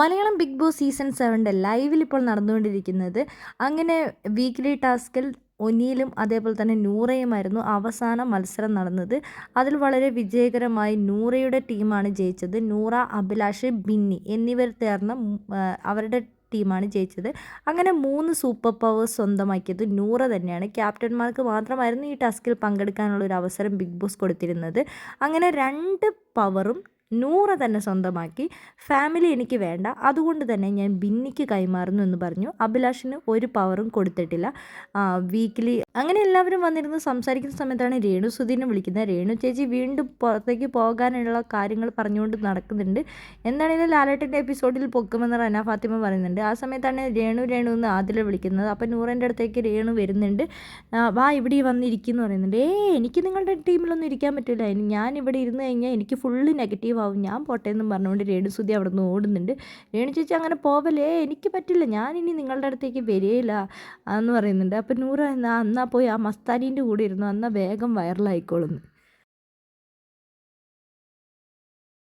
Malayalam big Boss season സെവന്റെ ലൈവിൽ ഇപ്പോൾ നടന്നുകൊണ്ടിരിക്കുന്നത്. അങ്ങനെ വീക്ക്ലി ടാസ്കിൽ ഒനിയിലും അതേപോലെ തന്നെ നൂറയുമായിരുന്നു അവസാന മത്സരം നടന്നത്. അതിൽ വളരെ വിജയകരമായി നൂറയുടെ ടീമാണ് ജയിച്ചത്. നൂറ അഭിലാഷ് ബിന്നി എന്നിവർ ചേർന്ന അവരുടെ ടീമാണ് ജയിച്ചത്. അങ്ങനെ മൂന്ന് സൂപ്പർ പവേഴ്സ് സ്വന്തമാക്കിയത് നൂറ തന്നെയാണ്. ക്യാപ്റ്റന്മാർക്ക് മാത്രമായിരുന്നു ഈ ടാസ്കിൽ പങ്കെടുക്കാനുള്ള ഒരു അവസരം ബിഗ് ബോസ് കൊടുത്തിരുന്നത്. അങ്ങനെ രണ്ട് പവറും നൂറ തന്നെ സ്വന്തമാക്കി. ഫാമിലി എനിക്ക് വേണ്ട. അതുകൊണ്ട് തന്നെ ഞാൻ ബിന്നിക്ക് കൈമാറുന്നു എന്ന് പറഞ്ഞു. അഭിലാഷിന് ഒരു പവറും കൊടുത്തിട്ടില്ല. വീക്കിലി അങ്ങനെ എല്ലാവരും വന്നിരുന്ന് സംസാരിക്കുന്ന സമയത്താണ് രേണു സുധീനെ വിളിക്കുന്നത്. രേണു ചേച്ചി വീണ്ടും പുറത്തേക്ക് പോകാനുള്ള കാര്യങ്ങൾ പറഞ്ഞുകൊണ്ട് നടക്കുന്നുണ്ട്. എന്താണെങ്കിലും ലാലേട്ടന്റെ എപ്പിസോഡിൽ പൊക്കുമെന്ന് റന ഫാത്തിമ പറയുന്നുണ്ട്. ആ സമയത്താണ് രേണു രേണു എന്ന് ആദ്യം വിളിക്കുന്നത്. അപ്പം നൂറിന്റെ അടുത്തേക്ക് രേണു വരുന്നുണ്ട്. വാ ഇവിടെ വന്നിരിക്കുന്നു പറയുന്നുണ്ട്. ഏ എനിക്ക് നിങ്ങളുടെ ടീമിലൊന്നും ഇരിക്കാൻ പറ്റില്ല. ഞാൻ ഇവിടെ ഇരുന്ന് കഴിഞ്ഞാൽ എനിക്ക് ഫുള്ള് നെഗറ്റീവ് ആവും ഞാൻ പോട്ടെ എന്നും പറഞ്ഞുകൊണ്ട് രേണുസുതി അവിടെ നിന്ന് ഓടുന്നുണ്ട്. രേണു ചേച്ചി അങ്ങനെ പോവല്ലേ? എനിക്ക് പറ്റില്ല. ഞാൻ ഇനി നിങ്ങളുടെ അടുത്തേക്ക് വരികയില്ല എന്ന് പറയുന്നുണ്ട്. അപ്പം നൂറ് എന്നാൽ അന്നാ പോയി ആ മസ്താനീന്റെ കൂടെ ഇരുന്നു. അന്നാ വേഗം വൈറലായിക്കോളുന്നു